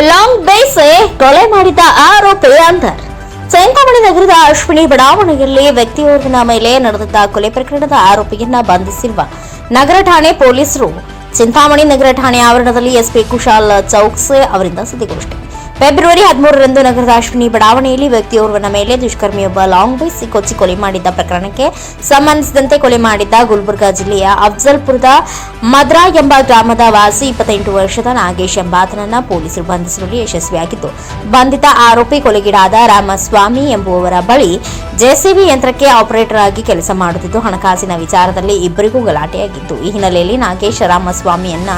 Long ಬೇಸೆ ಕೊಲೆ ಮಾಡಿದ ಆರೋಪಿ ಅಂತರ್ ಚಿಂತಾಮಣಿ ನಗರದ ಅಶ್ವಿನಿ ಬಡಾವಣೆಯಲ್ಲಿ ವ್ಯಕ್ತಿಯೋರ್ವನ ಮೇಲೆ ನಡೆದಿದ್ದ ಕೊಲೆ ಪ್ರಕರಣದ ಆರೋಪಿಯನ್ನ ಬಂಧಿಸಿರುವ ನಗರ ಠಾಣೆ ಪೊಲೀಸರು. ಚಿಂತಾಮಣಿ ನಗರ ಠಾಣೆ ಆವರಣದಲ್ಲಿ ಎಸ್ಪಿ ಕುಶಾಲ್ ಚೌಕ್ಸೆ ಅವರಿಂದ ಸುದ್ದಿಗೋಷ್ಠಿ. ಫೆಬ್ರವರಿ ಹದಿಮೂರರಂದು ನಗರದ ಅಶ್ವಿನಿ ಬಡಾವಣೆಯಲ್ಲಿ ವ್ಯಕ್ತಿಯೋರ್ವನ ಮೇಲೆ ದುಷ್ಕರ್ಮಿಯೊಬ್ಬ ಲಾಂಗ್ ಬೈಸಿ ಕೊಚ್ಚಿ ಕೊಲೆ ಮಾಡಿದ್ದ ಪ್ರಕರಣಕ್ಕೆ ಸಂಬಂಧಿಸಿದಂತೆ ಕೊಲೆ ಮಾಡಿದ್ದ ಗುಲ್ಬರ್ಗಾ ಜಿಲ್ಲೆಯ ಅಫ್ಜಲ್ಪುರದ ಮದ್ರಾ ಎಂಬ ಗ್ರಾಮದ ವಾಸಿ ಇಪ್ಪತ್ತೆಂಟು ವರ್ಷದ ನಾಗೇಶ್ ಎಂಬಾತನನ್ನ ಪೊಲೀಸರು ಬಂಧಿಸುವಲ್ಲಿ ಯಶಸ್ವಿಯಾಗಿದ್ದು, ಬಂಧಿತ ಆರೋಪಿ ಕೊಲೆಗೀಡಾದ ರಾಮಸ್ವಾಮಿ ಎಂಬುವವರ ಬಳಿ ಜೆಸಿಬಿ ಯಂತ್ರಕ್ಕೆ ಆಪರೇಟರ್ ಆಗಿ ಕೆಲಸ ಮಾಡುತ್ತಿದ್ದು, ಹಣಕಾಸಿನ ವಿಚಾರದಲ್ಲಿ ಇಬ್ಬರಿಗೂ ಗಲಾಟೆಯಾಗಿತ್ತು ಈ ಹಿನ್ನೆಲೆಯಲ್ಲಿ ನಾಗೇಶ್ ರಾಮಸ್ವಾಮಿಯನ್ನ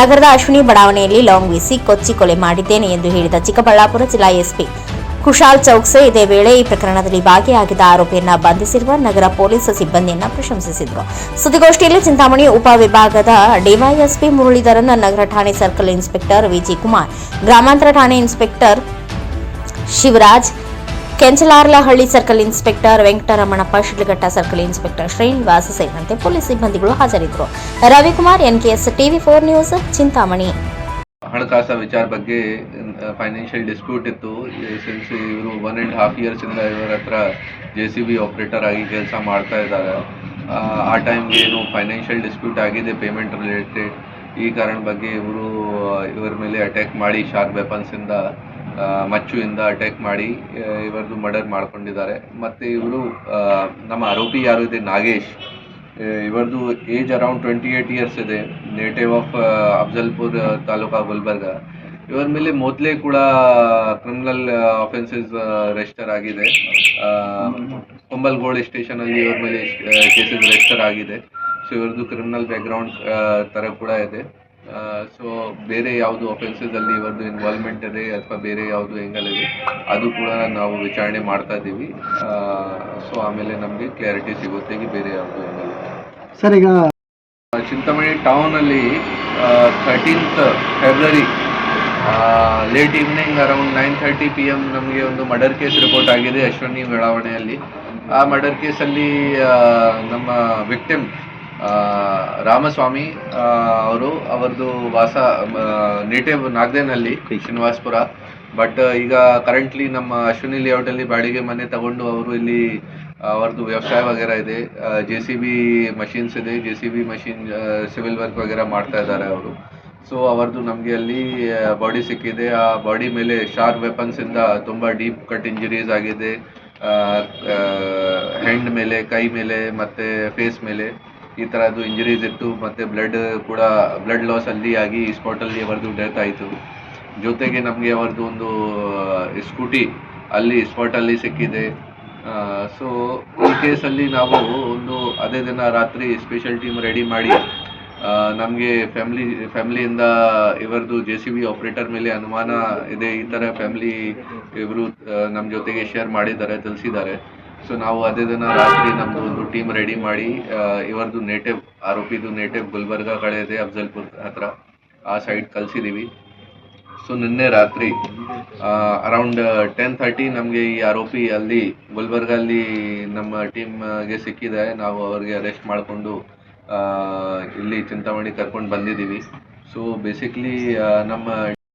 ನಗರದ ಅಶ್ವಿನಿ ಬಡಾವಣೆಯಲ್ಲಿ ಲಾಂಗ್ ವೀಸಿ ಕೊಚ್ಚಿ ಕೊಲೆ ಮಾಡಿದ್ದೇನೆ ಎಂದು ಹೇಳಿದ ಚಿಕ್ಕಬಳ್ಳಾಪುರ ಜಿಲ್ಲಾ ಎಸ್ಪಿ ಕುಶಾಲ್ ಚೌಕ್ಸೆ ಇದೇ ವೇಳೆ ಈ ಪ್ರಕರಣದಲ್ಲಿ ಭಾಗಿಯಾಗಿದ್ದ ಆರೋಪಿಯನ್ನ ಬಂಧಿಸಿರುವ ನಗರ ಪೊಲೀಸ್ ಸಿಬ್ಬಂದಿಯನ್ನ ಪ್ರಶಂಸಿಸಿದರು. ಸುದ್ದಿಗೋಷ್ಠಿಯಲ್ಲಿ ಚಿಂತಾಮಣಿ ಉಪವಿಭಾಗದ ಡಿವೈಎಸ್ಪಿ ಮುರಳೀಧರನ್ ನಗರ ಠಾಣೆ ಸರ್ಕಲ್ ಇನ್ಸ್ಪೆಕ್ಟರ್ ವಿಜಿ ಕುಮಾರ್, ಗ್ರಾಮಾಂತರ ಠಾಣೆ inspector Shivaraj, Kenchalarlahalli circle inspector Venkataramanappa, Shidlaghatta circle inspector Srinivasa ಸೇರಿದಂತೆ ಪೊಲೀಸ್ ಸಿಬ್ಬಂದಿಗಳು ಹಾಜರಿದ್ದರು. Ravikumar, NKS TV four news, Chintamani. ಹಣಕಾಸ ವಿಚಾರ ಬಗ್ಗೆ ಫೈನಾನ್ಷಿಯಲ್ ಡಿಸ್ಪ್ಯೂಟ್ ಇತ್ತು. ಸಿನ್ಸ್ ಇವರು ಒನ್ ಆ್ಯಂಡ್ ಹಾಫ್ ಇಯರ್ಸಿಂದ ಇವರ ಹತ್ರ ಜೆ ಸಿ ಬಿ ಆಪ್ರೇಟರ್ ಆಗಿ ಕೆಲಸ ಮಾಡ್ತಾ ಇದ್ದಾರೆ. ಆ, ಟೈಮ್ ಏನು ಫೈನಾನ್ಷಿಯಲ್ ಡಿಸ್ಪ್ಯೂಟ್ ಆಗಿದೆ ಪೇಮೆಂಟ್ ರಿಲೇಟೆಡ್ ಈ ಕಾರಣ ಬಗ್ಗೆ ಇವರು ಇವರ ಮೇಲೆ ಅಟ್ಯಾಕ್ ಮಾಡಿ ಶಾರ್ಪ್ ವೆಪನ್ಸಿಂದ ಮಚ್ಚುವಿಂದ ಅಟ್ಯಾಕ್ ಮಾಡಿ ಇವರದು ಮರ್ಡರ್ ಮಾಡ್ಕೊಂಡಿದ್ದಾರೆ. ಮತ್ತು ಇವರು ನಮ್ಮ ಆರೋಪಿ ಯಾರು ಇದೆ Nagesh. ಇವರದು age around twenty eight years ಇದೆ ನೇಟಿವ್ ಆಫ್ ಅಫ್ಜಲ್ಪುರ್ ತಾಲೂಕಾ ಗುಲ್ಬರ್ಗ. ಇವರ ಮೇಲೆ ಮೊದಲೇ ಕೂಡ ಕ್ರಿಮಿನಲ್ ಅಫೆನ್ಸಸ್ ರಿಜಿಸ್ಟರ್ ಆಗಿದೆ. ಆ, ಸ್ಟೇಷನ್ ಅಲ್ಲಿ ಇವರ ಮೇಲೆ ಕೇಸಸ್ ರಿಜಿಸ್ಟರ್ ಆಗಿದೆ. ಸೊ ಇವರದು ಕ್ರಿಮಿನಲ್ ಬ್ಯಾಕ್ಗ್ರೌಂಡ್ ತರ ಕೂಡ ಇದೆ. ಸೊ ಬೇರೆ ಯಾವುದು ಅಫೆನ್ಸಸ್ ಅಲ್ಲಿ ಇವರದು ಇನ್ವಾಲ್ವ್ಮೆಂಟ್ ಇದೆ ಅಥವಾ ಬೇರೆ ಯಾವುದು ಎಂಗಲ್ ಇದೆ ಅದು ಕೂಡ ನಾವು ವಿಚಾರಣೆ ಮಾಡ್ತಾ ಇದ್ದೀವಿ. ಸೊ ಆಮೇಲೆ ನಮಗೆ ಕ್ಲಾರಿಟಿ ಸಿಗುತ್ತೆ ಬೇರೆ ಯಾವುದು ಎಂಗಲ್ ಸರ್, ಈಗ Chintamani ಟೌನಲ್ಲಿ thirteenth February late evening around nine thirty P M ನಮಗೆ ಒಂದು ಮರ್ಡರ್ ಕೇಸ್ ರಿಪೋರ್ಟ್ ಆಗಿದೆ ಅಶ್ವನಿ ಬೆಳಾವಣೆಯಲ್ಲಿ. ಆ ಮರ್ಡರ್ ಕೇಸಲ್ಲಿ ನಮ್ಮ ವಿಕ್ಟಿಮ್ ರಾಮಸ್ವಾಮಿ ಅವರು ಅವರದು ವಾಸ ನೇಟಿವ್ ನಾಗದೇನಲ್ಲಿ, ಶ್ರೀನಿವಾಸ್ಪುರ. ಬಟ್ ಈಗ ಕರೆಂಟ್ಲಿ ನಮ್ಮ ಅಶ್ವಿನಿ ಲೇಔಟಲ್ಲಿ ಬಾಡಿಗೆ ಮನೆ ತಗೊಂಡು ಅವರು ಇಲ್ಲಿ ಅವ್ರದ್ದು ವ್ಯವಸಾಯ ವಗೇರ ಇದೆ. ಜೆ ಸಿ ಬಿ ಮಷಿನ್ಸ್ ಇದೆ. J C B machine civil work ವಗೇರ ಮಾಡ್ತಾ ಇದ್ದಾರೆ ಅವರು. ಸೊ ಅವರದ್ದು ನಮಗೆ ಅಲ್ಲಿ ಬಾಡಿ ಸಿಕ್ಕಿದೆ. ಆ ಬಾಡಿ ಮೇಲೆ ಶಾರ್ಪ್ ವೆಪನ್ಸಿಂದ ತುಂಬ ಡೀಪ್ ಕಟ್ ಇಂಜುರೀಸ್ ಆಗಿದೆ. ಹ್ಯಾಂಡ್ ಮೇಲೆ, ಕೈ ಮೇಲೆ, ಮತ್ತು ಫೇಸ್ ಮೇಲೆ ಈ ಥರದ್ದು ಇಂಜುರೀಸ್ ಇತ್ತು. ಮತ್ತು ಬ್ಲಡ್ ಕೂಡ ಬ್ಲಡ್ ಲಾಸ್ ಅಲ್ಲಿ ಆಗಿ ಸ್ಪಾಟಲ್ಲಿ ಅವರದ್ದು ಡೆತ್ ಆಯಿತು. ಜೊತೆಗೆ ನಮಗೆ ಅವರದ್ದು ಒಂದು ಸ್ಕೂಟಿ ಅಲ್ಲಿ ಸ್ಪಾಟಲ್ಲಿ ಸಿಕ್ಕಿದೆ. ಸೊ ಈ ಕೇಸಲ್ಲಿ ನಾವು ಒಂದು ಅದೇ ದಿನ ರಾತ್ರಿ ಸ್ಪೆಷಲ್ ಟೀಮ್ ರೆಡಿ ಮಾಡಿ ನಮಗೆ ಫ್ಯಾಮ್ಲಿ ಫ್ಯಾಮ್ಲಿಯಿಂದ ಇವರದು ಜೆ ಸಿ ಬಿ ಆಪ್ರೇಟರ್ ಮೇಲೆ ಅನುಮಾನ ಇದೆ. ಈ ಥರ ಫ್ಯಾಮ್ಲಿ ಇವರು ನಮ್ಮ ಜೊತೆಗೆ ಶೇರ್ ಮಾಡಿದ್ದಾರೆ, ತಿಳಿಸಿದ್ದಾರೆ. ಸೊ ನಾವು ಅದೇ ದಿನ ರಾತ್ರಿ ನಮ್ಮದು ಒಂದು ಟೀಮ್ ರೆಡಿ ಮಾಡಿ ಇವರದು ನೇಟಿವ್ ಆರೋಪಿದು ನೇಟಿವ್ ಗುಲ್ಬರ್ಗಾ ಕಡೆ ಇದೆ, ಅಫ್ಜಲ್ಪುರ್ ಹತ್ರ. ಆ ಸೈಡ್ ಕಳಿಸಿದ್ದೀವಿ ಸೊ ನಿನ್ನೆ ರಾತ್ರಿ ಅರೌಂಡ್ ಟೆನ್ ಥರ್ಟಿ ನಮಗೆ ಈ ಆರೋಪಿ ಅಲ್ಲಿ, ಗುಲ್ಬರ್ಗಲ್ಲಿ ನಮ್ಮ ಟೀಮ್ಗೆ ಸಿಕ್ಕಿದೆ. ನಾವು ಅವ್ರಿಗೆ ಅರೆಸ್ಟ್ ಮಾಡಿಕೊಂಡು ಇಲ್ಲಿ ಚಿಂತಾಮಣಿ ಕರ್ಕೊಂಡು ಬಂದಿದ್ದೀವಿ. ಸೊ ಬೇಸಿಕ್ಲಿ ನಮ್ಮ